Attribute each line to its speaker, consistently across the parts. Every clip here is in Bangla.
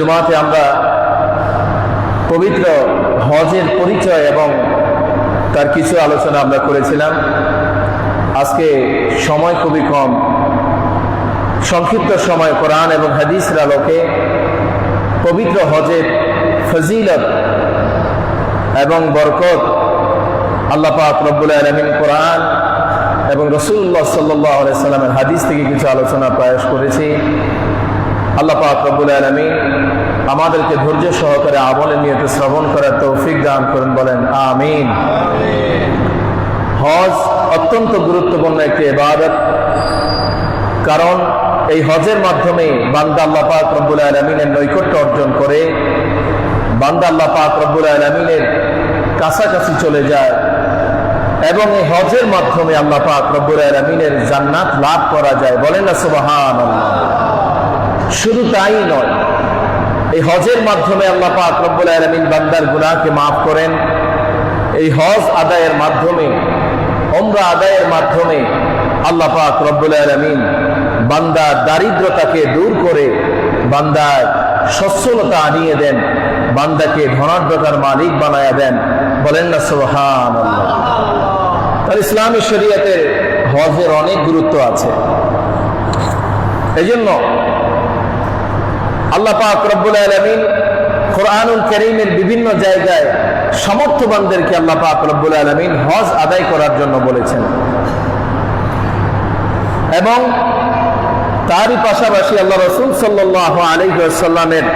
Speaker 1: জুমাতে আমরা পবিত্র হজের পরিচয় এবং তার কিছু আলোচনা আমরা করেছিলাম। আজকে সময় খুবই কম। সংক্ষিপ্ত সময় কোরআন এবং হাদিসের আলোকে পবিত্র হজের ফজিলত এবং বরকত আল্লাহ পাক রব্বুল আলমিন কোরআন এবং রসুল্লাহ সাল্লাহ সাল্লামের হাদিস থেকে কিছু আলোচনা প্রয়াস করেছি। আল্লাহ পাক রব্বুল আলমিন আমাদেরকে ধৈর্য সহকারে আমলে নিয়ে শ্রবণ করার তৌফিক দান করেন, বলেন আমিন। হজ অত্যন্ত গুরুত্বপূর্ণ একটি এবাদত কারণ এই হজের মাধ্যমে বান্দা আল্লাহ পাক রব্বুল আলমিনের নৈকট্য অর্জন করে। বান্দা আল্লাহ পাক রব্বুল আলমিনের কাছাকাছি চলে যায়। এবং এই হজের মাধ্যমে আল্লাহ পাক রব্বুল আলমিনের জান্নাত লাভ করা যায়। বলেন না সুবাহান শুধু তাই নয় এই হজের মাধ্যমে আল্লাহ পাক রব্বুল আলমিন বান্দার গুনাহকে মাফ করেন। এই হজ আদায়ের মাধ্যমে ওমরা আদায়ের মাধ্যমে আল্লাহ পাক রব্বুল আলমিন বান্দার দারিদ্রতাকে দূর করে বান্দার সচ্ছলতা আনিয়ে দেন, বান্দাকে ধনাঢ্যতার মালিক বানায়া দেন। বলেন না সোহান তার ইসলামী শরীয়তের হজের অনেক গুরুত্ব আছে। এই জন্য আল্লাহ পাক রব্বুল আলমিন কোরআনুল করিমের বিভিন্ন জায়গায় সমর্থবানদেরকে আল্লাহ পাক রব্বুল আলমিন হজ আদায় করার জন্য বলেছেন। এবং তারই পাশাপাশি আল্লাহ রসুল সাল্লাহ আলিহাসাল্লামের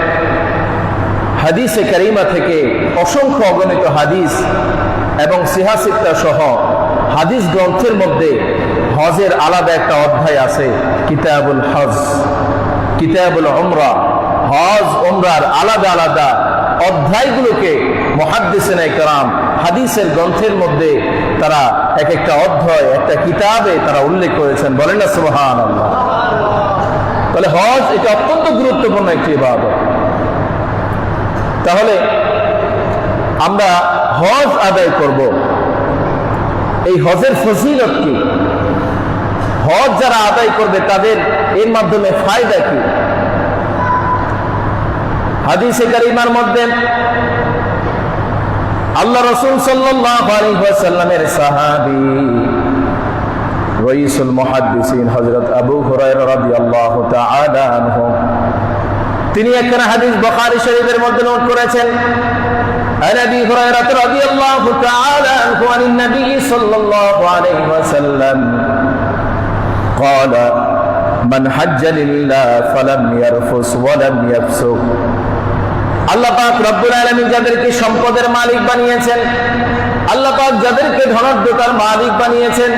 Speaker 1: হাদিসে করিমা থেকে অসংখ্য অগণিত হাদিস এবং সিহাসিকতা সহ হাদিস গ্রন্থের মধ্যে হজের আলাদা একটা অধ্যায় আছে, কিতাবুল হজ, কিতাবুল ওমরা হজ ওমরার আলাদা আলাদা অধ্যায়গুলোকে মহাদ্দিসেন কারাম হাদিসের গ্রন্থের মধ্যে তারা এক একটা অধ্যায়, একটা কিতাবে তারা উল্লেখ করেছেন। বলেন না আল্লাহ তাহলে হজ এটা অত্যন্ত গুরুত্বপূর্ণ একটি ইবাদত। তাহলে আমরা হজ আদায় করব। এই হজের ফজিলত কি? হজ যারা আদায় করবে তাদের এর মাধ্যমে ফায়দা কি? হাদিসে কারিমার মধ্যে আল্লাহ রসুল সাল্লামের সাহাবি রইসুল মুহাদ্দিসিন হযরত আবু হুরায়রা রাদিয়াল্লাহু তাআলা আনহু তিনি একখানা হাদিস বুখারী শরীফের মধ্যে নোট করেছেন عن ابي هريره رضي الله تعالى عنه عن النبي صلى الله عليه وسلم قال من حج لله فلم يرفث ولم يفسق আল্লাহ পাক রব্বুল আলামিন যাদেরকে সম্পদের মালিক বানিয়েছেন, আল্লাহ পাক যাদেরকে ধনাঢ্যতার মালিক বানিয়েছেন,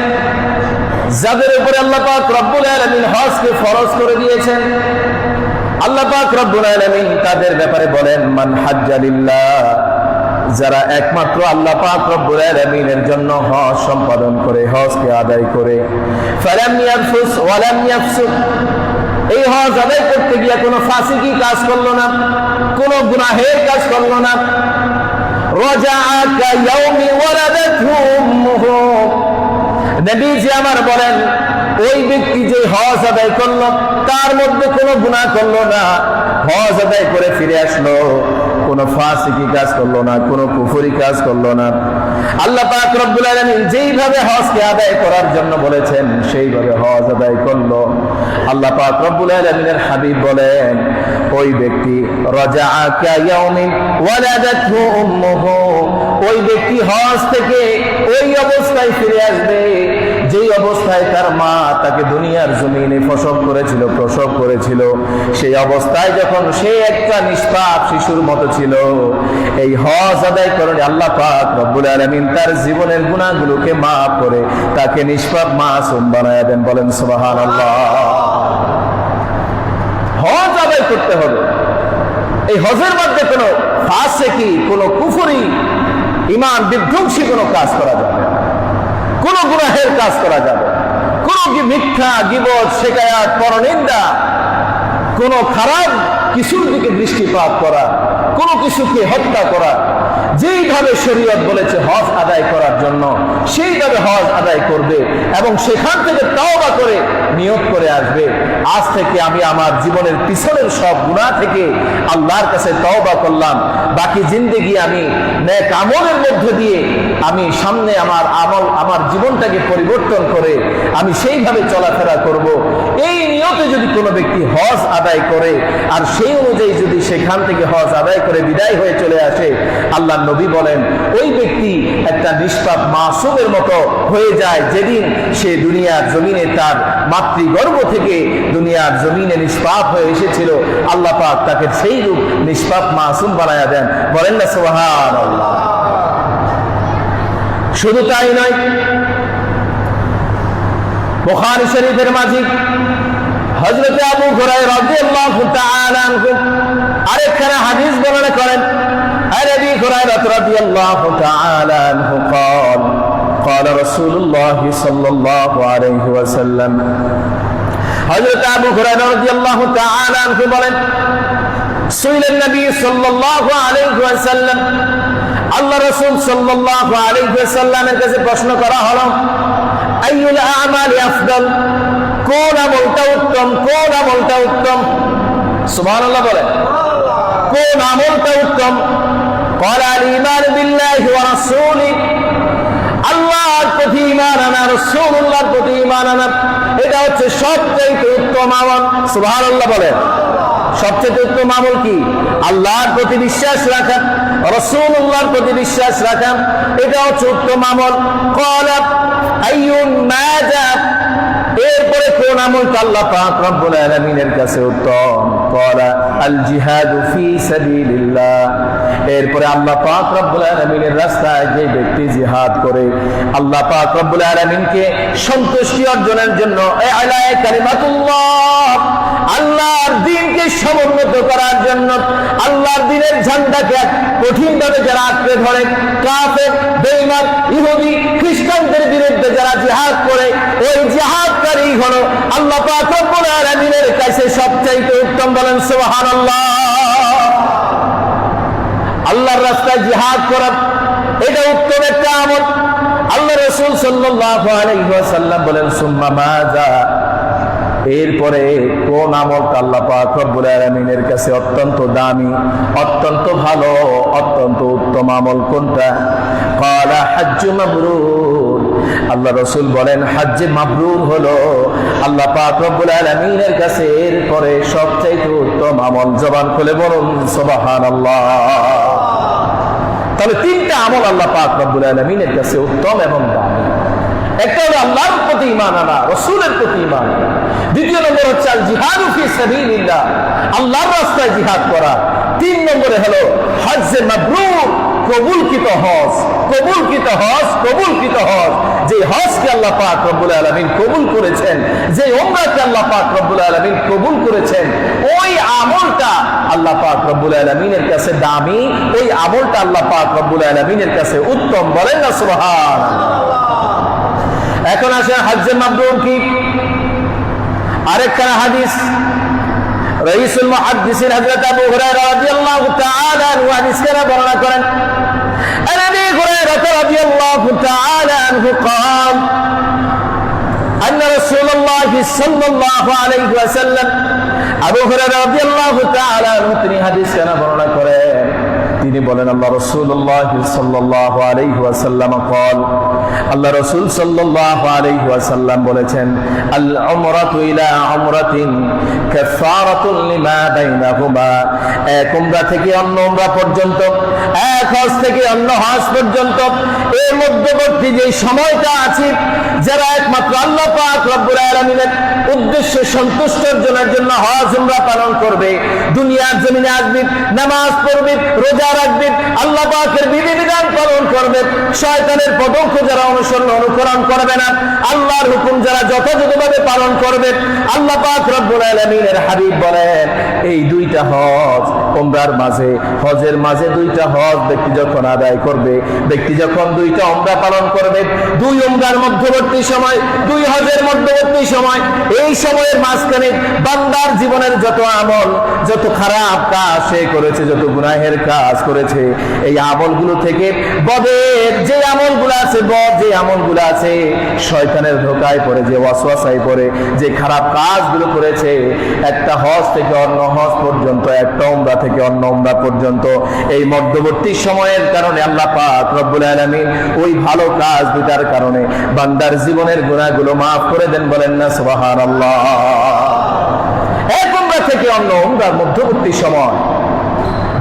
Speaker 1: যাদের উপরে আল্লাহ পাক রব্বুল আলামিন হজকে ফরজ করে দিয়েছেন, আল্লাহ পাক রব্বুল আলামিন তাদের ব্যাপারে বলেন, মান হাজ্জালিল্লাহ যারা একমাত্র আল্লাহ পাক রব্বুল আলামিনের জন্য হজ সম্পাদন করে, হজকে আদায় করে। ফালাম ইয়ারফুস ওয়ালাম ইয়াফসুক। এই হজ আদায় করতে গিয়ে কোনো ফাঁসিকি কাজ করল না, কোনো গুনাহের কাজ করল না। আমার বলেন, ওই ব্যক্তি যে হজ আদায় করল, তার মধ্যে কোনো গুণা করল না। হজ আদায় করে ফিরে আসলো। কোনো ফাঁসিকি কাজ করল না, কোনো পুফুরি কাজ করল না। আল্লাহ পাক রব্বুল আলামিন যেইভাবে হজকে আদায় করার জন্য বলেছেন, সেইভাবে হজ আদায় করল। আল্লাহ পাক রব্বুল আলামিনের হাবিব বলেন, ওই ব্যক্তি রাজাআকা ইয়াউমিন ওয়ালাদাতহু উম্মুহু। ওই ব্যক্তি হজ থেকে ওই অবস্থায় ফিরে আসবে। যেই অবস্থায় তার মা তাকে দুনিয়ার জমিনে প্রসব করেছিল প্রসব করেছিল, সেই অবস্থায় যখন সে একটা নিষ্পাপ শিশুর মতো ছিল, এই হজ আদায় করে আল্লাহ পাক রব্বুল আলামিন তার জীবনের গুণাগুলোকে মাফ করে তাকে নিষ্পাপ মা মাসুম বানায় দেন, বলেন সুবহানাল্লাহ। হজ আদায় করতে হবে। এই হজের মধ্যে কোনো ফাঁসে কি, কোনো কুফরি ইমান বিধ্বংসী কোনো কাজ করা যাবে। কোনো গুনাহের কাজ করা যাবে। কোনো কি মিথ্যা, গিবত শেখায়াত পরনিন্দা, কোনো খারাপ কিছুর দিকে দৃষ্টিপাত করা, কোনো কিছুকে হত্যা করা যেইভাবে শরীয়ত বলেছে হজ আদায় করার জন্য, সেইভাবে হজ আদায় করবে এবং সেখান থেকে তওবা করে নিয়োগ করে আসবে। আজ থেকে আমি আমার জীবনের পিছনের সব গুণা থেকে আল্লাহর কাছে তওবা করলাম। বাকি জিন্দেগি আমি নেক আমলের মধ্য দিয়ে আমি সামনে আমার আমল, আমার জীবনটাকে পরিবর্তন করে আমি সেইভাবে চলাফেরা করব। এই নিয়তে যদি কোনো ব্যক্তি হজ আদায় করে, আর সেই অনুযায়ী যদি সেখান থেকে হজ আদায় করে বিদায় হয়ে চলে আসে, আল্লাহ নবী বলেন, ওই ব্যক্তি একটা নিষ্পাপ মাসুমের মতো হয়ে যায় যেদিন সে দুনিয়ার জমিনে তার মাতৃগর্ভ থেকে দুনিয়ার জমিনে নিষ্পাপ হয়ে এসেছিল। আল্লাহ পাক তাকে সেই রূপ নিষ্পাপ মাসুম বানায়া দেন। বলেন না সোহান আল্লাহ শুধু তাই নয়, বুখারী শরীফের মাঝি হযরত আবু রাদিয়াল্লাহু তাআলা আনহু আরেকখানা হাদিস বর্ণনা করেন। عن ابي هريره رضي الله تعالى عنه قال قال رسول الله صلى الله عليه وسلم হযরত আবু হুরায়রা রাদিয়াল্লাহু তাআলা আনহু বলেন সুইল নবী সাল্লাল্লাহু আলাইহি ওয়াসাল্লাম আল্লাহ রাসূল সাল্লাল্লাহু আলাইহি ওয়াসাল্লামের কাছে প্রশ্ন করা হলো আইয়ুল আমালি আফদল কোন আমলটা উত্তম কোন আমলটা উত্তম সুবহানাল্লাহ বলেন কোন আমলটা উত্তম ওয়ালাল ইমান বিল্লাহি ওয়া রাসূলি। আল্লাহর প্রতি ইমান আনা, রাসূলুল্লাহর প্রতি ইমান আনা, এটা হচ্ছে সবচেয়ে উত্তম আমল। সুবহানাল্লাহ বলেন। সবচেয়ে উত্তম আমল কি? আল্লাহর প্রতি বিশ্বাস রাখা রসুল্লাহর প্রতি বিশ্বাস রাখা, এটা হচ্ছে উত্তম আমল। কলাপ আইয়ুম মাজা এরপরে কোন আমলটা আল্লাহ পাক রব্বুল আলামিনের কাছে উত্তম? কলা আল জিহাদু ফি সাবিলিল্লাহ। এরপরে আল্লাহ পাক রব্বুল আলামিনের রাস্তায় যে ব্যক্তি জিহাদ করে, আল্লাহ পাক রব্বুল আলামিনকে সন্তুষ্টি অর্জনের জন্য, এ আলায়ে কালিমাতুল্লাহ। আল্লাহর দিনকে সমুন্নত করার জন্য আল্লাহর দিনের ঝান্ডাকে কঠিন ভাবে যারা আঁকড়ে ধরে, কাফের, বেঈমান, ইহুদি, খ্রিস্টানদের বিরুদ্ধে যারা জিহাদ করে, ওই জিহাদকারী হলো আল্লাহ পাক রব্বুল আলামিনের কাছে সবচাইতে উত্তম বলেন, সুবহানাল্লাহ। আল্লাহর রাস্তায় জিহাদ করা, এটা উত্তম একটা আমল। আল্লাহ রসুল ওয়াসাল্লাম বলেন, সুম্মা মাজা এরপরে কোন আমলটা আল্লাহ পাক রব্বুল আলামিনের কাছে অত্যন্ত দামি, অত্যন্ত ভালো, অত্যন্ত উত্তম আমল কোনটা? ক্বালা হাজ্জু মাবরুর। আল্লাহ রসুল বলেন, হাজ্জে মাবরুর হলো আল্লাহ পাক রব্বুল আলামিনের কাছে এরপরে সবচাইতে উত্তম আমল জবান খুলে বলুন, সুবহানাল্লাহ। তাহলে তিনটা আমল আল্লাহ পাক রব্বুল আলামিনের কাছে উত্তম এবং দামি। একটা হলো আল্লাহর প্রতি ইমান আনা, রসুলের প্রতি ইমান আনা। দ্বিতীয় নম্বর হচ্ছে আল জিহাদ ফি সাবিলিল্লাহ। আল্লাহর রাস্তায় জিহাদ করা। তিন নম্বরে হলো হজ্জে মাবরুর কবুলকৃত হজ। কবুলকৃত হজ কবুলকৃত হজ। যে হজকে আল্লাহ পাক রব্বুল আলামিন কবুল করেছেন যে ওমরাকে আল্লাহ পাক রব্বুল আলামিন কবুল করেছেন, ওই আমলটা আল্লাহ পাক রব্বুল আলামিনের কাছে দামি, ওই আমলটা আল্লাহ পাক রব্বুল আলামিনের কাছে উত্তম বলেন না সুবহান এখন আসে হজ্জে মাবরুর কি? আরেকখানা হাদিস রইসুল মুহাদ্দিসিন হযরত আবু হুরায়রা রাদিয়াল্লাহু তাআলা আনহু হাদিস কেন বর্ণনা করেন عن ابي هريره رضي الله تعالى عنه قال ان رسول الله صلى الله عليه وسلم আবু হুরায়রা রাদিয়াল্লাহু তাআলা আনহু তিনি হাদিস কেন বর্ণনা করেন তিনি বলেন, আল্লাহ রসুল্লাহ কল আল্লাহ রসুল সাল্লাম বলেছেন এর সময়টা আছে, যারা একমাত্র উদ্দেশ্য সন্তুষ্টের জন্য হজ, উমরা পালন করবে। দুনিয়ার জমিনে আসবি, নামাজ পড়বি, রোজা রাখবে, আল্লাহ পাকের বিধিবিধান পালন করবে, শয়তানের পদঙ্ক যারা অনুসরণ অনুকরণ করবে না, আল্লাহর হুকুম যারা যথাযথভাবে পালন করবে, আল্লাহ পাক রব্বুল আলামিনের হাবিব বলেন, এই দুইটা হজ ওমরার মাঝে, হজের মাঝে দুইটা হজ ব্যক্তি যখন আদায় করবে, ব্যক্তি যখন দুইটা ওমরা পালন করবে, দুই ওমরার মধ্যবর্তী সময়, দুই হজের মধ্যবর্তী সময়, এই সময়ের মাঝখানে বান্দার জীবনের যত আমল, যত খারাপ কাজ সে করেছে, যত গুনাহের কাজ করেছে। এই আমলগুলো থেকে বদের যে আমলগুলো আছে, বদ যে আমলগুলো আছে, শয়তানের ধোকায় পড়ে, যে ওয়াসওয়াসায় পড়ে, যে খারাপ কাজগুলো করেছে, একটা হজ থেকে অন্য হজ পর্যন্ত, একটা উমরা থেকে অন্য উমরা পর্যন্ত, এই মধ্যবর্তী সময়ের কারণে আল্লাহ পাক রব্বুল আলামিন ওই ভালো কাজ দুটার কারণে বান্দার জীবনের গুনাহগুলো মাফ করে দেন, বলেন না, সুবহানাল্লাহ। এক উমরা থেকে অন্য উমরার মধ্যবর্তী সময়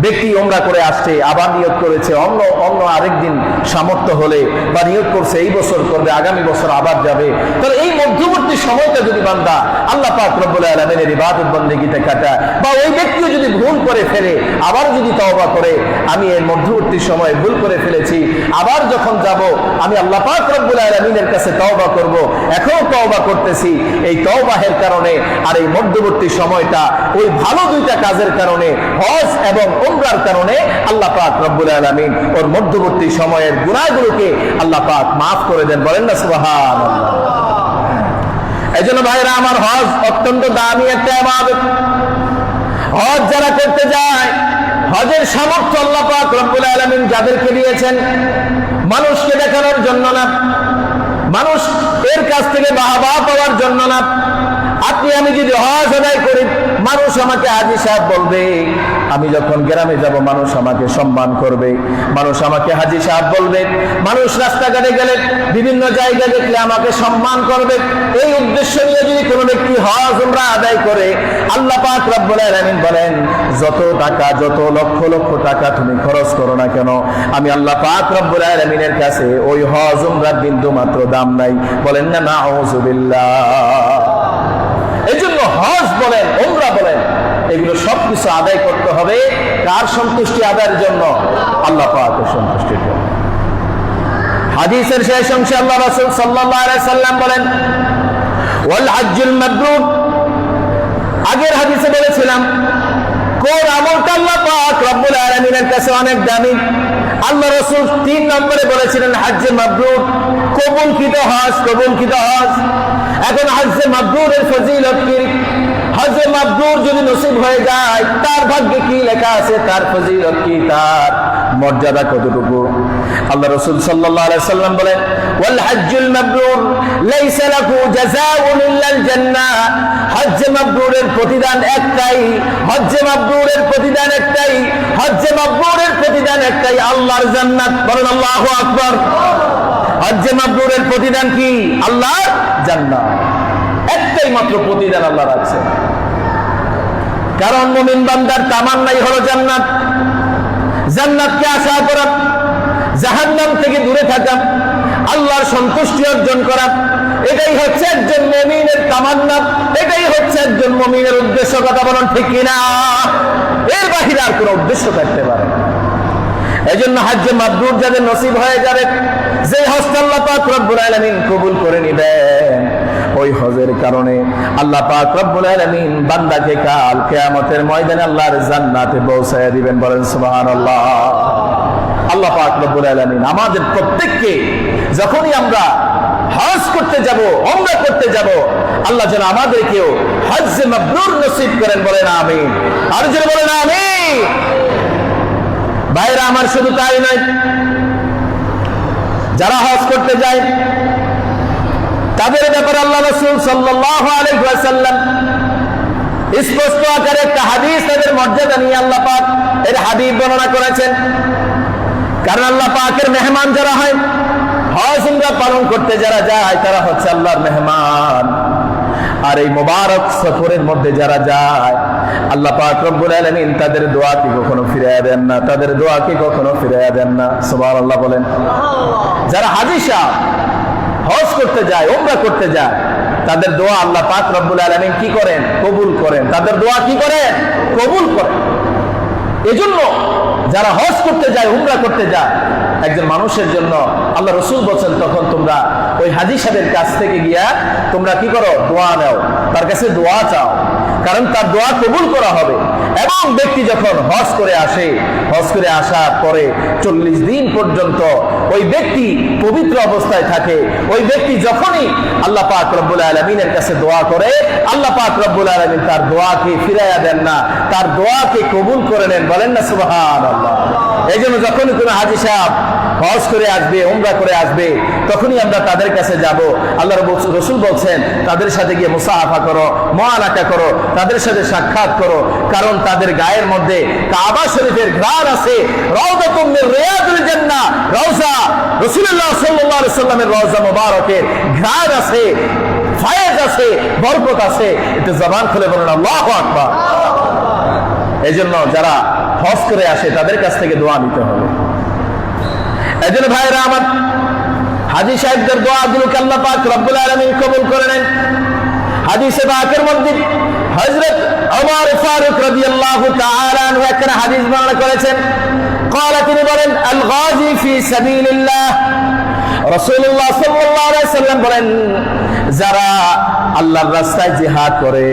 Speaker 1: ব্যক্তি ওমরা করে আসছে, আবার নিয়োগ করেছে, অন্য অন্য আরেকদিন সামর্থ্য হলে বা নিয়োগ করছে, এই বছর করবে, আগামী বছর আবার যাবে। তাহলে এই মধ্যবর্তী সময়টা যদি বান্দা আল্লাহ পাক রব্বুল আলামিনের ইবাদত বন্দেগীতে কাটায়, বা ওই ব্যক্তিও যদি ভুল করে ফেলে, আবার যদি তওবা করে, আমি এর মধ্যবর্তী সময়ে ভুল করে ফেলেছি, আবার যখন যাব, আমি আল্লাহ পাক রব্বুল আলামিনের কাছে তওবা করব এখনও তওবা করতেছি, এই তওবাহের কারণে আর এই মধ্যবর্তী সময়টা, ওই ভালো দুইটা কাজের কারণে হজ এবং উমরার কারণে আল্লাহ পাক রব্বুল আলামিন ওর মধ্যবর্তী সময়ের গুনাহগুলোকে আল্লাহ পাক মাফ করে দেন। বলেন না, সুবহানাল্লাহ। এই জন্য ভাইরা, আমার হজ অত্যন্ত দামি একটা ইবাদত। হজ যারা করতে যায়, হজের সামর্থ্য আল্লাহ পাক রব্বুল আলামিন যাদেরকে দিয়েছেন, মানুষকে দেখানোর জন্য না। মানুষ এর কাছ থেকে বাহাবা পাওয়ার জন্য না। আপনি, আমি যদি হজ আদায় করি মানুষ আমাকে হাজি সাহেব বলবে। আমি যখন গ্রামে যাব, মানুষ আমাকে সম্মান করবে। মানুষ আমাকে হাজি সাহেব বলবে। মানুষ রাস্তাঘাটে গেলে বিভিন্ন জায়গা দেখলে আমাকে সম্মান করবে। এই উদ্দেশ্য নিয়ে যদি কোনো ব্যক্তি হজ, উমরা আদায় করে, আল্লাহ পাক রব্বুল বলেন, যত টাকা, যত লক্ষ লক্ষ টাকা তুমি খরচ করো না কেন? আমি আল্লাহ পাক রব্বুল আলামিনের কাছে ওই হজ, উমরার বিন্দু মাত্র দাম নাই। বলেন, না না নাউজুবিল্লাহ এই জন্য হজ বলেন সবকিছু আদায় করতে হবে। কার সন্তুষ্টি আদায়ের জন্য? আল্লাহ সন্তুষ্টির জন্য। হাদিসের শেষ অংশে আল্লাহ রাসূল সাল্লাম বলেন আগের হাদিসে বলেছিলাম আমলটা কাছে অনেক দামি। আল্লাহ রাসূল তিন নম্বরে বলেছিলেন, হজ্জে মাবরুর কবুলকৃত হজ কবুলকৃত হজ। এখন হজ্জে মাবরুরের ফজিলত হজে মাবরুর যদি নসিব হয়ে যায়, তার ভাগ্যে কি লেখা আছে? তার ফজিলত কি? তার মর্যাদা কতটুকু? আল্লাহ রসুল সাল্লাল্লাহু আলাইহি সাল্লাম বলেন, ওয়াল হজ্জুল মাবরুর লাইসা লাহু জাযাউন ইল্লাল জান্নাহ। হজ্জে মাবরুরের প্রতিদান একটাই, হজ্জে মাবরুরের প্রতিদান একটাই, হজ্জে মাবরুরের প্রতিদান একটাই, আল্লাহর জান্নাত। বলেন, আল্লাহু আকবার। হজ্জে মাবরুরের প্রতিদান কি? আল্লাহর জান্নাত। একটাই মাত্র প্রতিদান আল্লাহ রাখছে। কারণ মুমিন বান্দার তামান্নাই হলো জান্নাত। জান্নাতকে আশা করা, জাহান্নাম থেকে দূরে থাকা, আল্লাহর সন্তুষ্টি অর্জন করা, এটাই হচ্ছে একজন মমিনের তামান্না, এটাই হচ্ছে একজন মমিনের উদ্দেশ্য, কথা বলেন ঠিক কিনা? এর বাহিরে আর কোনো উদ্দেশ্য থাকতে পারে এই জন্য হাজ্যে মাবরুর যাদের নসিব হয়ে যাবে যে হস্তাল্লাহ পাক আলামিন কবুল করে নিবেন। ওই হজের কারণে আল্লাহ পাক রব্বুল আলামিন বান্দাকে কাল কিয়ামতের ময়দানে আল্লাহর জান্নাতে পৌঁছায় দিবেন বলেন সুবহানাল্লাহ। আল্লাহ পাক রব্বুল আলামিন আমাদের প্রত্যেককে যখনই আমরা হজ করতে যাব ওমরা করতে যাব, আল্লাহ যেন আমাদেরকেও হজ্জে মাবরুর নসিব করেন বলেন আমিন। আর যেন বলেন আমিন। ভাইরা, আমার শুধু তাই নয়, যারা হজ করতে যায় তাদের ব্যাপারে আল্লাহ রসুল আলাইহি স্পষ্ট আকারে একটা হাদিস তাদের মর্যাদা নিয়ে আল্লাহ পাক এর হাদিস বর্ণনা করেছেন। কারণ আল্লাহ পাকের মেহমান যারা হয়, হজ পালন করতে যারা যায়, তারা হচ্ছে আল্লাহর মেহমান। আর এই মোবারক সফরের মধ্যে যারা যায়, আল্লাহ পাক রব্বুল আলামিন তাদের দোয়াকে কখনো ফিরিয়ে দেন না, তাদের দোয়াকে কখনো ফিরিয়ে দেন না। সুবহানাল্লাহ বলেন। যারা সাহেব হজ করতে যায় ওমরা করতে যায়, তাদের দোয়া আল্লাহ পাক রব্বুল আলমিন কি করেন? কবুল করেন। তাদের দোয়া কি করেন? কবুল করেন। এজন্য যারা হজ করতে যায়, উমরা করতে যায়, একজন মানুষের জন্য আল্লাহ রসুল বলছেন, তখন তোমরা ওই হাজি সাহেবের কাছ থেকে গিয়া তোমরা কি করো? দোয়া নাও। তার কাছে দোয়া চাও। কারণ তার দোয়া কবুল করা হবে। এবং ব্যক্তি যখন হজ করে আসে, হজ করে আসার পরে চল্লিশ দিন পর্যন্ত ওই ব্যক্তি পবিত্র অবস্থায় থাকে। ওই ব্যক্তি যখনই আল্লাহ পাক রব্বুল আলমিনের কাছে দোয়া করে, আল্লাহ পাক রব্বুল আলমিন তার দোয়াকে ফিরাইয়া দেন না, তার দোয়াকে কবুল করে নেন। বলেন না আল্লাহ এই জন্য যখনই কোনো হাজি সাহেব হজ করে আসবে উমরা করে আসবে তখনই আমরা তাদের কাছে যাব। আল্লাহ রসুল বলছেন তাদের সাথে গিয়ে মুসাহাফা করো মহানাকা করো তাদের সাথে সাক্ষাৎ করো কারণ তাদের গায়ের মধ্যে কাবা শরীফের ঘ্রাণ আছে। রওজা সাল্লামের রওজা মুবারকের ঘ্রাণ আছে ফায়েজ আছে বরকত আছে। জবান খুলে বলেন আল্লাহু আকবার। এই জন্য যারা হজ করে আসে তাদের কাছ থেকে দোয়া নিতে হবে। এই জন্য ভাইরা আমার হাজি সাহেবদের দোয়াগুলোকে আল্লাহ পাক রব্বুল আলামিন কবুল করে নেন হাদিসে পাকের মধ্যে হযরত ওমর ফারুক রাদিয়াল্লাহু তাআলা আনহু একটা হাদিস বর্ণনা করেছেন قال তিনি বলেন আল গাজি ফি সাবিলিল্লাহ আলাইহি সাল্লাম বলেন, যারা আল্লাহর রাস্তায় জিহাদ করে,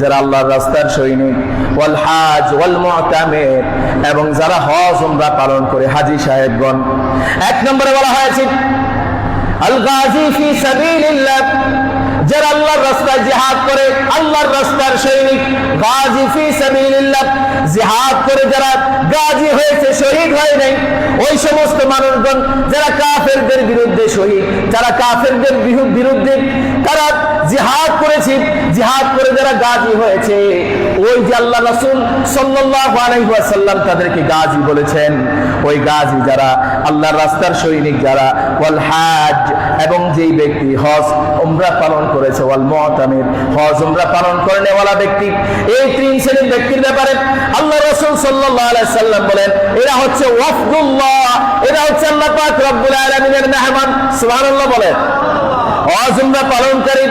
Speaker 1: যারা আল্লাহর রাস্তার সৈনিক, ওয়াল হাজ ওয়াল মুতামির, এবং যারা হজ উমরা পালন করে, হাজী সাহেবগণ, এক নম্বরে বলা হয়েছে, আল গাজী ফি সাবিলিল্লাহ, যারা আল্লাহর রাস্তায় জিহাদ করে, আল্লাহর রাস্তার সৈনিক গাজী ফি করে যারা গাজী হয়েছে, শহীদ হয় নাই, ওই সমস্ত মানুষগণ যারা কাফেরদের বিরুদ্ধে শহীদ, যারা কাফেরদের বিরু- বিরুদ্ধে তারা জিহাদ করেছে, জিহাদ করে যারা গাজী হয়েছে, ওই যে আল্লাহ রাসূল আলাইহি তাদেরকে গাজী বলেছেন, ওই গাজী যারা আল্লাহর রাস্তার সৈনিক যারা, ওয়াল হাজ এবং যেই ব্যক্তি হজ উমরা পালন করেছে, ওয়াল মুতামির, হজ উমরা পালন করে নেওয়ালা ব্যক্তি এই তিন শ্রেণির ব্যক্তির ব্যাপারে আল্লাহ রাসূল সাল্লাম বলেন, এরা হচ্ছে ওয়াফদুল্লাহ, এরা হচ্ছে আল্লাহ পাক রব্বুল আলামিনের মেহমান, সুবহানাল্লাহ বলেন। হজ উমরা পালনকারী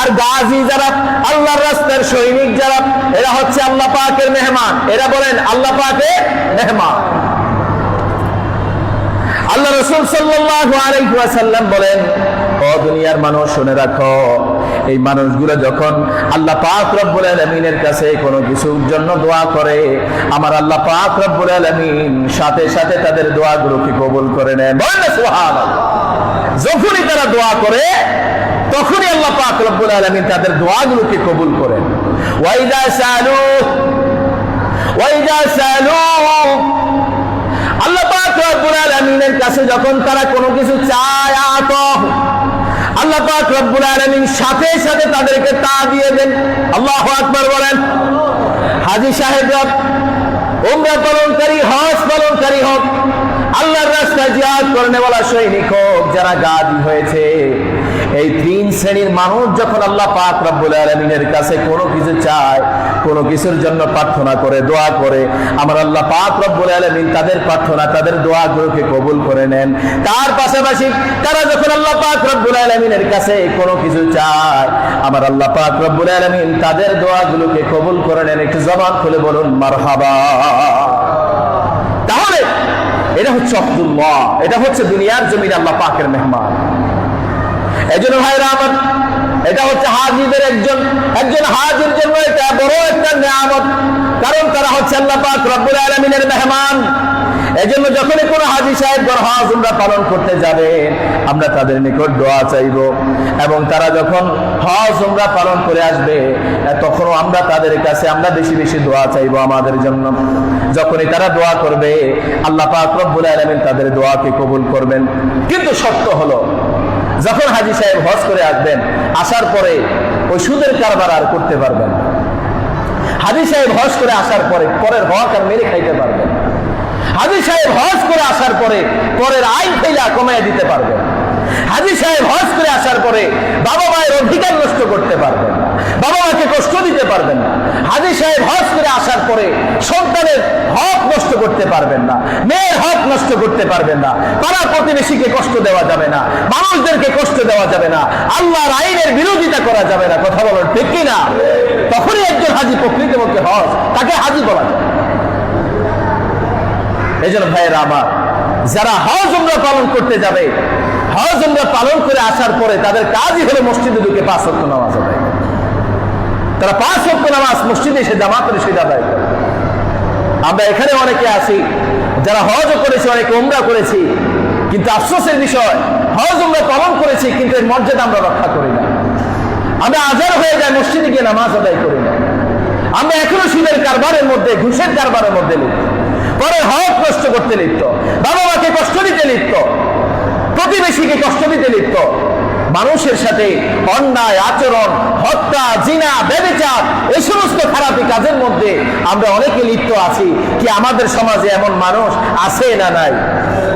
Speaker 1: আর গাজী যারা, আল্লাহর রাস্তার সৈনিক যারা, এরা হচ্ছে আল্লাহ পাকের মেহমান। এরা বলেন, আল্লাহ পাকের মেহমান। আল্লাহ রসুল সাল্লাল্লাহু আলাইহি ওয়াসাল্লাম বলেন, ও দুনিয়ার মানুষ, শুনে রাখো এই মানুষগুলো যখন আল্লাহ পাক রব্বুল আলামিনের কাছে কোনো কিছুর জন্য দোয়া করে, আমার আল্লাহ পাক রব্বুল আলামিন সাথে সাথে তাদের দোয়াগুলোকে কবুল করে নেন। যখনই তারা দোয়া করে, তখনই আল্লাহ পাক রব্বুল আলামিন তাদের দোয়াগুলোকে কবুল করেন। ওয়াইদা সালু ওয়াইদা সালু। আল্লাহ পাক রব্বুল আলামিনের কাছে যখন তারা কোনো কিছু চায় আত আল্লাহ পাক রব্বুল আলমিন সাথে সাথে তাদেরকে তা দিয়ে দেন। আল্লাহ আকবর বলেন, হাজি সাহেব, উমরা পালনকারী, হজ পালনকারী হোক, আল্লাহর রাস্তায় জিহাদ করনে বলা সৈনিক হোক, যারা গাদি হয়েছে। এই তিন শ্রেণির মানুষ যখন আল্লাহ পাক রব্বুল আলামিনের কাছে কোনো কিছু চায়, কোনো কিছুর জন্য প্রার্থনা করে, দোয়া করে, আমার আল্লাহ পাক রব্বুল আলামিন তাদের প্রার্থনা, তাদের দোয়াগুলোকে কবুল করে নেন। তার পাশাপাশি তারা যখন আল্লাহ পাক রব্বুল আলামিনের কাছে কোনো কিছু চায়, আমার আল্লাহ পাক রব্বুল আলামিন তাদের দোয়াগুলোকে কবুল করে নেন। একটু জবান খুলে বলুন, মারহাবা। তাহলে, এটা হচ্ছে আব্দুল্লাহ, এটা হচ্ছে দুনিয়ার জমির আল্লাহ পাকের মেহমান। এই জন্য ভাইরা আমার, এটা হচ্ছে হাজিদের একজন একজন হাজির জন্য এটা বড় একটা নিয়ামত। কারণ তারা হচ্ছে আল্লাহ পাক রব্বুল আলমিনের মেহমান। এই জন্য যখনই কোনো হাজি সাহেব হজ উমরা পালন করতে যাবে, আমরা তাদের নিকট দোয়া চাইব। এবং তারা যখন হজ উমরা পালন করে আসবে তখনও আমরা তাদের কাছে আমরা বেশি বেশি দোয়া চাইব আমাদের জন্য। যখনই তারা দোয়া করবে, আল্লাহ পাক রব্বুল আলমিন তাদের দোয়াকে কবুল করবেন। কিন্তু সত্য হলো যখন হাজি সাহেব হজ করে আসবেন, আসার পরে ওই সুদের কারবার আর করতে পারবেন হাজি সাহেব হজ করে আসার পরে পরের হক আর মেরে খাইতে পারবেন হাজি সাহেব হজ করে আসার পরে পরের আইন ফেলা কমায় দিতে পারবেন হাজি সাহেব হজ করে আসার পরে বাবা মায়ের অধিকার নষ্ট করতে পারবেন বাবা মাকে কষ্ট দিতে পারবেন হাজি সাহেব হজ করে আসার পরে সন্তানের হক নষ্ট করতে পারবেন না, মেয়ের হক নষ্ট করতে পারবেন না, পাড়া প্রতিবেশীকে কষ্ট দেওয়া যাবে না, মানুষদেরকে কষ্ট দেওয়া যাবে না, আল্লাহর আইনের বিরোধিতা করা যাবে না, কথা বলেন ঠিক না তখনই একজন হাজি প্রকৃতপক্ষে হজ, তাকে হাজি বলা যায় এই জন্য ভাইয়েরা আমার, যারা হজ উমরা পালন করতে যাবে, হজ উমরা পালন করে আসার পরে তাদের কাজই হলো মসজিদে ঢুকে পাঁচ অক্ট নামাজ করা। তারা পাঁচ অক্ট নামাজ মসজিদে এসে জামাতের সেটা করে। আমরা এখানে অনেকে আছি, যারা হজও করেছি, অনেকে উমরা করেছি, কিন্তু আফসোসের বিষয়, হজ উমরা পালন করেছি, কিন্তু এর মর্যাদা আমরা রক্ষা করি না। আমরা আজার হয়ে যায়, মসজিদে গিয়ে নামাজ আদায় করি না। আমরা এখনও সুদের কারবারের মধ্যে, ঘুষের কারবারের মধ্যে লিপ্ত। পরে হক কষ্ট করতে লিপ্ত। বাবা মাকে কষ্ট দিতে লিপ্ত। প্রতিবেশীকে কষ্ট দিতে লিপ্ত। মানুষের সাথে অন্যায়, আচরণ, হত্যা, জিনা, ব্যবচার, এই সমস্ত খারাপি কাজের মধ্যে আমরা অনেকে লিপ্ত আছি। কি আমাদের সমাজে এমন মানুষ আছে না নাই?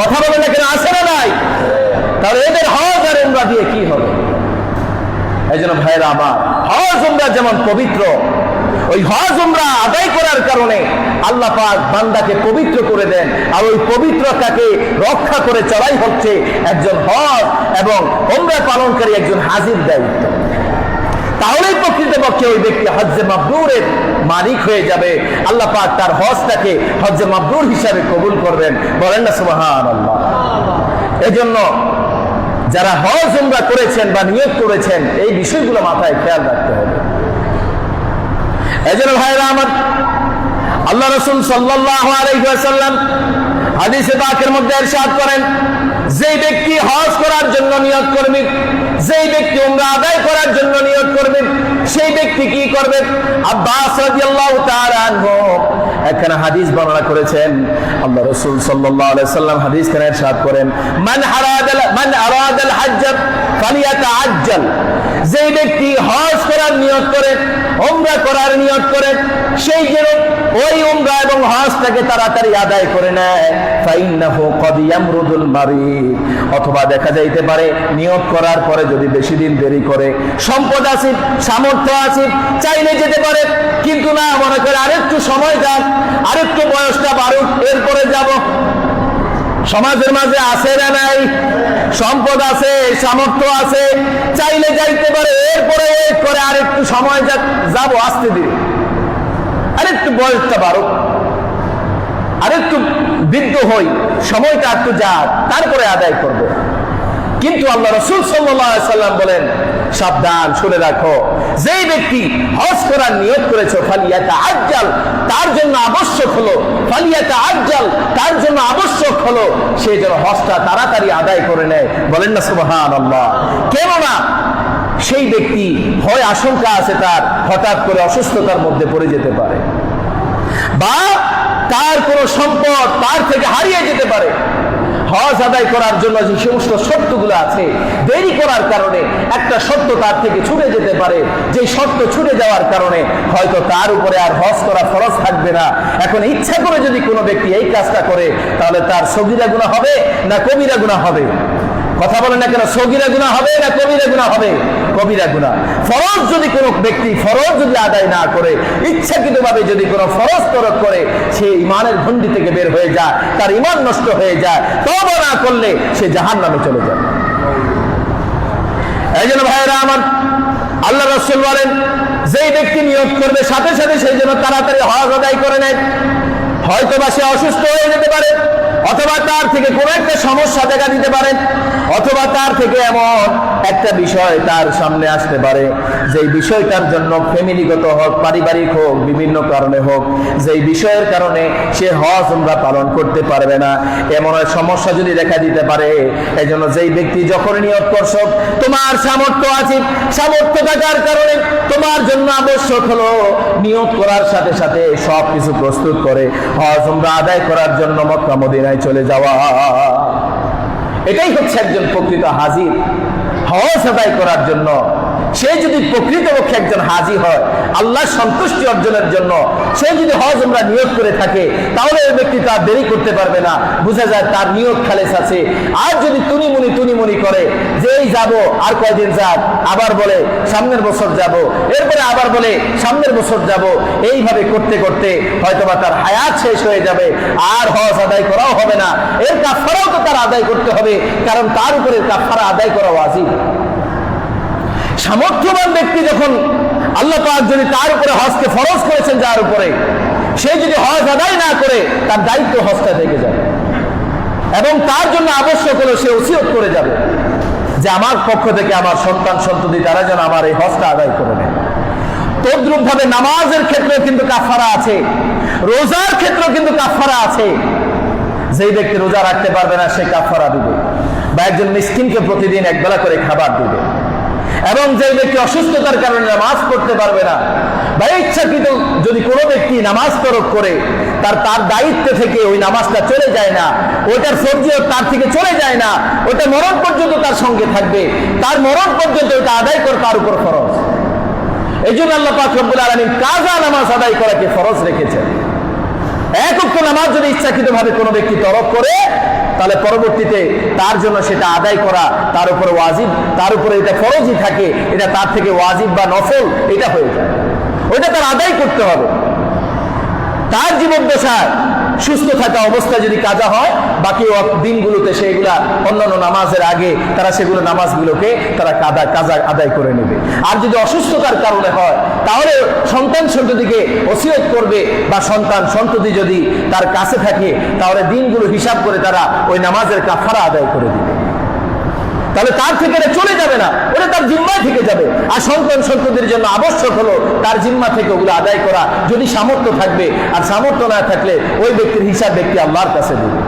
Speaker 1: কথা বলে না কেন আছে না নাই? তাহলে এদের হজ আর উমরা দিয়ে কি হবে? এই জন্য ভাইরা আমার হজ উমরা যেমন পবিত্র ওই হজ উমরা আদায় করার কারণে আল্লাহ পাক বান্দাকে পবিত্র করে দেন। আর ওই পবিত্রতাকে রক্ষা করে চলাই হচ্ছে একজন হজ এবং উমরা পালনকারী একজন হাজির দায়িত্ব। তাহলেই প্রকৃতপক্ষে ওই ব্যক্তি হজ্জে মাবরুরের মালিক হয়ে যাবে। আল্লাহ পাক তার হজটাকে হজ্জে মাবরুর হিসাবে কবুল করবেন। বলেন না সুবহান আল্লাহ এজন্য যারা হজ উমরা করেছেন বা নিয়োগ করেছেন, এই বিষয়গুলো মাথায় খেয়াল রাখতে হবে। এজন্য ভাইরা আমার আল্লাহ রসুল সাল্লাহ আলাইসাল্লাম হাদিসে পাকের মধ্যে এরশাদ করেন, যেই ব্যক্তি হজ করার জন্য নিয়োগ করবেন যেই ব্যক্তি উমরা আদায় করার জন্য নিয়োগ করবেন সেই ব্যক্তি কি করবেন আব্বাস রাদিয়াল্লাহু তাআলা আনহু এখানে হাদিস বর্ণনা করেছেন। আল্লাহ রসুল সাল্লাহ সাল্লাম হাদিস খান সাদ করেন? মান মান ব্যক্তি হজ করার নিয়ত করে হোমরা করার নিয়ত করে, সেই যেন ওই উমরা এবং হজটাকে তাড়াতাড়ি আদায় করে নেয়। অথবা দেখা যাইতে পারে, নিয়োগ করার পরে যদি বেশি দিন দেরি করে, সম্পদ আছে সামর্থ্য আছে চাইলে যেতে পারে, কিন্তু না, মনে করে আরেকটু সময় যাক, আরেকটু বয়সটা বাড়ুক, এরপরে যাব। সমাজের মাঝে আছে না নাই? সম্পদ আছে, সামর্থ্য আছে, চাইলে যাইতে পারে, এরপরে করে আরেকটু সময় যাক, যাব আসতে আরেকটু বয়সটা বাড়ুক। আরেকটু বৃদ্ধ হই, সময়টা একটু যাক তারপরে আদায় করব। কিন্তু আল্লাহ রসুল সাল্লাম বলেন, সাবধান, শুনে রাখো। যে ব্যক্তি হজ করার নিয়োগ করেছে, ফালিয়াতা আজ্জাল, তার জন্য আবশ্যক হলো, ফালিয়াতা আজ্জাল, তার জন্য আবশ্যক হলো, সে যেন হজটা তাড়াতাড়ি আদায় করে নেয়। বলেন না সুবহান আল্লাহ কেননা, সেই ব্যক্তি হয় আশঙ্কা আছে তার, হঠাৎ করে অসুস্থতার মধ্যে পড়ে যেতে পারে। বা তার কোনো সম্পদ তার থেকে হারিয়ে যেতে পারে। হজ আদায় করার জন্য যে সমস্ত শর্তগুলো আছে, দেরি করার কারণে একটা শর্ত তার থেকে ছুটে যেতে পারে। যে শর্ত ছুটে যাওয়ার কারণে হয়তো তার উপরে আর হজ করা ফরজ থাকবে না। এখন ইচ্ছা করে যদি কোনো ব্যক্তি এই কাজটা করে, তাহলে তার সগিরা গুণা হবে না কবিরা গুণা হবে? কথা বলেন না কেন? সগিরা গুণা হবে না কবিরা গুণা হবে? কবিরা গুণা ফরজ যদি কোনো ব্যক্তি ফরজ যদি আদায় না করে ইচ্ছাকৃত ভাবে যদি কোনো ফরজ তরক করে, সে ইমানের ভন্ডি থেকে বের হয়ে যায়, তার ইমান নষ্ট হয়ে যায় তবা না করলে সে জাহান নামে চলে যাবে এই জন্য ভাইয়েরা আমার আল্লাহ রসুল বলেন, যেই ব্যক্তি নিয়োগ করবে, সাথে সাথে সেই জন্য তাড়াতাড়ি হজ আদায় করে নেয়। হয়তো বা সে অসুস্থ হয়ে যেতে পারে, অথবা তার থেকে কোনো একটা সমস্যা দেখা দিতে পারে, অথবা তার থেকে এমন একটা বিষয় তার সামনে আসতে পারে, যেই বিষয়টার জন্য ফ্যামিলিগত হোক, পারিবারিক হোক, বিভিন্ন কারণে হোক, যেই বিষয়ের কারণে সে হজ, উমরা পালন করতে পারবে না, এমন সমস্যা যদি দেখা দিতে পারে এই জন্য যেই ব্যক্তি যখন নিয়োগ করছ, তোমার সামর্থ্য আছে সামর্থ্য থাকার কারণে? তোমার জন্য আবশ্যক হলো নিয়োগ করার সাথে সাথে সব কিছু প্রস্তুত করে হজ উমরা আদায় করার জন্য মক্কা মদিনায় চলে যাওয়া। এটাই হচ্ছে একজন প্রকৃত হাজির। হজ আদায় করার জন্য সে যদি প্রকৃতপক্ষে একজন হাজি হয় আল্লাহ সন্তুষ্টি অর্জনের জন্য সে যদি হজ আমরা নিয়োগ করে থাকে, তাহলে ওই ব্যক্তি তার দেরি করতে পারবে না। বোঝা যায় তার নিয়োগ খালেস আছে। আর যদি তুনি মুনি তুনি মুনি করে, যে যাব, আর কয়দিন যাক, আবার বলে, সামনের বছর যাব। এরপরে আবার বলে, সামনের বছর যাব। এইভাবে করতে করতে হয়তোবা তার হায়াত শেষ হয়ে যাবে, আর হজ আদায় করাও হবে না। এর কাফারাও তো তার আদায় করতে হবে, কারণ তার উপরে কাফারা আদায় করা আজিব সামর্থ্যবান ব্যক্তি যখন আল্লাহ পাক যদি তার উপরে হজকে ফরজ করেছেন যার উপরে, সে যদি হজ আদায় না করে, তার দায়িত্ব হজটা থেকে যাবে। এবং তার জন্য আবশ্যক হলো সে ওসিয়ত করে যাবে যে আমার পক্ষ থেকে আমার সন্তান, সন্ততি, তারা যেন আমার এই হজটা আদায় করে নেয়। তদ্রুপ ভাবে নামাজের ক্ষেত্রে কিন্তু কাফারা আছে, রোজার ক্ষেত্রে কিন্তু কাফারা আছে। যেই ব্যক্তি রোজা রাখতে পারবে না, সে কাফারা দিবে। বা একজন মিসকিনকে প্রতিদিন একবেলা করে খাবার দিবে। এবং যে ব্যক্তি অসুস্থতার কারণে নামাজ পড়তে পারবে না, বা ইচ্ছাকৃত যদি কোনো ব্যক্তি নামাজ তরক করে, তার তার দায়িত্ব থেকে ওই নামাজটা চলে যায় না, ওইটার সবজিও তার থেকে চলে যায় না ওটা মরণ পর্যন্ত তার সঙ্গে থাকবে, তার মরণ পর্যন্ত ওটা আদায় করে তার উপর ফরজ। এই জন্য আল্লাহ পাক রব্বুল আলমিন কাজা নামাজ আদায় করাকে ফরজ রেখেছেন। এক নামাজ যদি ইচ্ছাকৃত ভাবে কোনো ব্যক্তি তরক করে, তাহলে পরবর্তীতে তার জন্য সেটা আদায় করা তার উপরে ওয়াজিব, তার উপরে এটা ফরজই থাকে, এটা তার থেকে ওয়াজিব বা নফল, এটা হয়ে যায়। ওইটা তার আদায় করতে হবে। তার জীবন জীবদ্দশায় সুস্থ থাকা অবস্থায় যদি কাজা হয়, বাকি দিনগুলোতে সেগুলা অন্যান্য নামাজের আগে তারা সেগুলো নামাজগুলোকে তারা কাদা, কাজা আদায় করে নেবে। আর যদি অসুস্থতার কারণে হয়, তাহলে সন্তান সন্ততিকে অসিয়ত করবে বা সন্তান সন্ততি যদি তার কাছে থাকে, তাহলে দিনগুলো হিসাব করে তারা ওই নামাজের কাফারা আদায় করে দিবে। তাহলে তার থেকে এটা চলে যাবে না। ওটা তার জিম্মায় থেকে যাবে। আর সন্তান সন্ততির জন্য আবশ্যক হলো তার জিম্মা থেকে ওগুলো আদায় করা। যদি সামর্থ্য থাকবে, আর সামর্থ্য না থাকলে ওই ব্যক্তির হিসাব ব্যক্তি আল্লাহর কাছে দেবে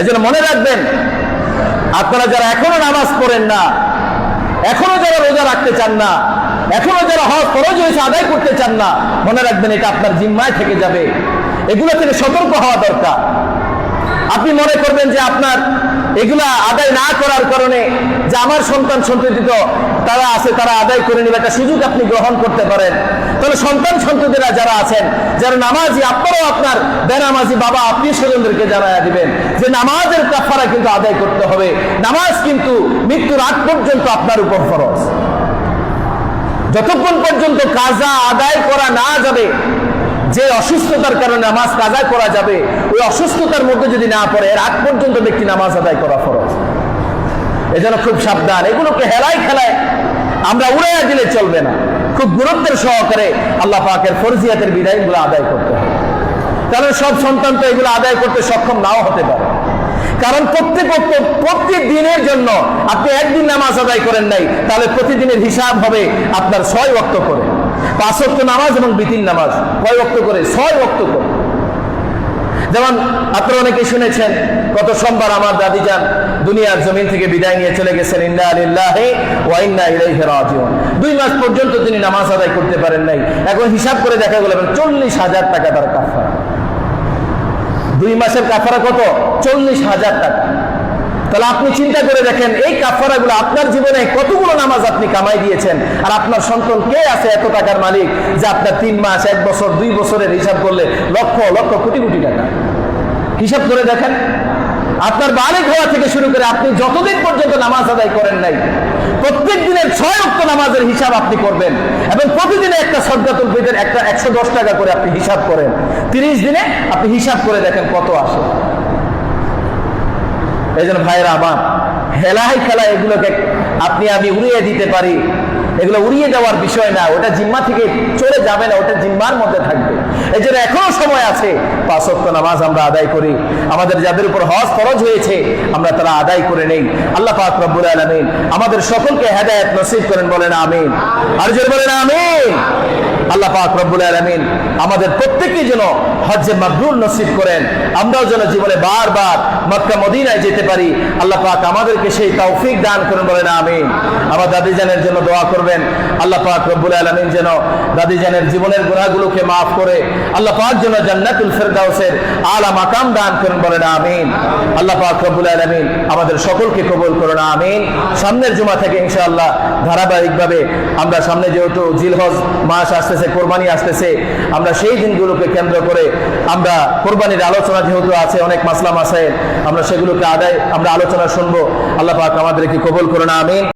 Speaker 1: এই জন্য মনে রাখবেন, আপনারা যারা এখনও নামাজ পড়েন না, এখনও যারা রোজা রাখতে চান না, এখনও যারা হজ ফরজ হয়েছে আদায় করতে চান না, মনে রাখবেন এটা আপনার জিম্মায় থেকে যাবে। এগুলো থেকে সতর্ক হওয়া দরকার। আপনি মনে করবেন যে আপনার এগুলা আদায় না করার কারণে যে আমার সন্তান সন্ততি তো তারা আছে, তারা আদায় করে নেবে, একটা সুযোগ আপনি গ্রহণ করতে পারেন। তাহলে সন্তান সন্ততিরা যারা আছেন, যারা নামাজি, আপনারাও আপনার বেনামাজি বাবা আপনি স্বজনদেরকে জানায় দিবেন যে নামাজের কাফারা কিন্তু আদায় করতে হবে। নামাজ কিন্তু মৃত্যুর আগ পর্যন্ত আপনার উপর ফরজ। যতক্ষণ পর্যন্ত কাজা আদায় করা না যাবে যে অসুস্থতার কারণে নামাজ কাজা করা যাবে, ওই অসুস্থতার মধ্যে যদি না পড়ে, এর আগ পর্যন্ত ব্যক্তি নামাজ আদায় করা ফরজ। এজন্য খুব সাবধান। এগুলোকে হেলায় খেলায় আমরা উড়াইয়া দিলে চলবে না। খুব গুরুত্বের সহকারে আল্লাহ পাকের ফরজিয়াতের বিধানগুলো আদায় করতে হবে। কারণ সব সন্তান তো এগুলো আদায় করতে সক্ষম নাও হতে পারে। কারণ প্রত্যেক অক্ত- প্রত্যেক দিনের জন্য আপনি একদিন নামাজ আদায় করেন নাই, তাহলে প্রতিদিনের হিসাব হবে আপনার ছয় অক্ত করে। নামাজ এবং বিতিন নামাজ। কয় করে? ছয় করে। যেমন আপনারা অনেকে শুনেছেন সোমবার আমার দাদি যান, দুনিয়ার জমিন থেকে বিদায় নিয়ে চলে গেছেন দুই মাস পর্যন্ত তিনি নামাজ আদায় করতে পারেন নাই। এখন হিসাব করে দেখা গেল চল্লিশ হাজার টাকা তার কাফারা। দুই মাসের কাফারা কত? চল্লিশ হাজার টাকা। তাহলে আপনি চিন্তা করে দেখেন, এই কাফারাগুলো আপনার জীবনে কতগুলো নামাজ আপনি কামাই দিয়েছেন? আর আপনার সন্তান কে আছে এত টাকার মালিক যে আপনার তিন মাস, এক বছর, দুই বছরের হিসাব করলে লক্ষ লক্ষ, কোটি কোটি টাকা? হিসাব করে দেখেন। আপনার বালিক হওয়া থেকে শুরু করে আপনি যতদিন পর্যন্ত নামাজ আদায় করেন নাই, প্রত্যেক দিনের ছয় অক্ট নামাজের হিসাব আপনি করবেন এবং প্রতিদিনে একটা সজ্জাতুল ফিতের একটা একশো দশ টাকা করে আপনি হিসাব করেন। তিরিশ দিনে আপনি হিসাব করে দেখেন কত আসে। এই জন্য ভাইয়েরা আমার হেলাই খেলা এগুলোকে আপনি আমি উড়িয়ে দিতে পারি। এগুলো উড়িয়ে দেওয়ার বিষয় না, ওটা জিম্মা থেকে চলে যাবে না, ওটা জিম্মার মধ্যে থাকবে। এই জন্য এখনও সময় আছে পাঁচ ওয়াক্ত নামাজ আমরা আদায় করি। আমাদের যাদের উপর হজ ফরজ হয়েছে, আমরা তারা আদায় করে নেই। আল্লাহ পাক রব্বুল আলামিন আমাদের সকলকে হেদায়েত নসিব করেন, বলেন আমিন। আর জোরে বলেন আমিন। আল্লাহ পাক রব্বুল আলামিন আমাদের প্রত্যেককে যেন হজ্জে মাবরুর নসিব করেন। আমরাও যেন জীবনে বারবার মক্কা, মদিনায় যেতে পারি। আল্লাহ পাক আমাদেরকে সেই তৌফিক দান করেন বলেন, আমিন। আমার দাদি জানের জন্য দোয়া করবেন। আল্লাহ পাক রব্বুল আলামিন যেন দাদি জানের জীবনের গুনাহগুলোকে মাফ করে আল্লাহ পাক যেন জান্নাতুল ফেরদাউসের আলা মাকাম দান করেন বলেন, আমিন। আল্লাহ পাক রব্বুল আলামিন আমাদের সকলকে কবুল করুন, আমিন। সামনের জুমা থেকে ইনশাআল্লাহ ধারাবাহিকভাবে আমরা সামনে যেহেতু জিলহজ মাস আসতেছে কোরবানি আসতেছে, আমরা সেই দিনগুলোকে কেন্দ্র করে আমরা কোরবানির আলোচনা যেহেতু আছে, অনেক মাসলাম মাসাইল আমরা সেগুলোকে আদায়, আমরা আলোচনা শুনব। আল্লাহ পাক আমাদেরকে করে না আমিন।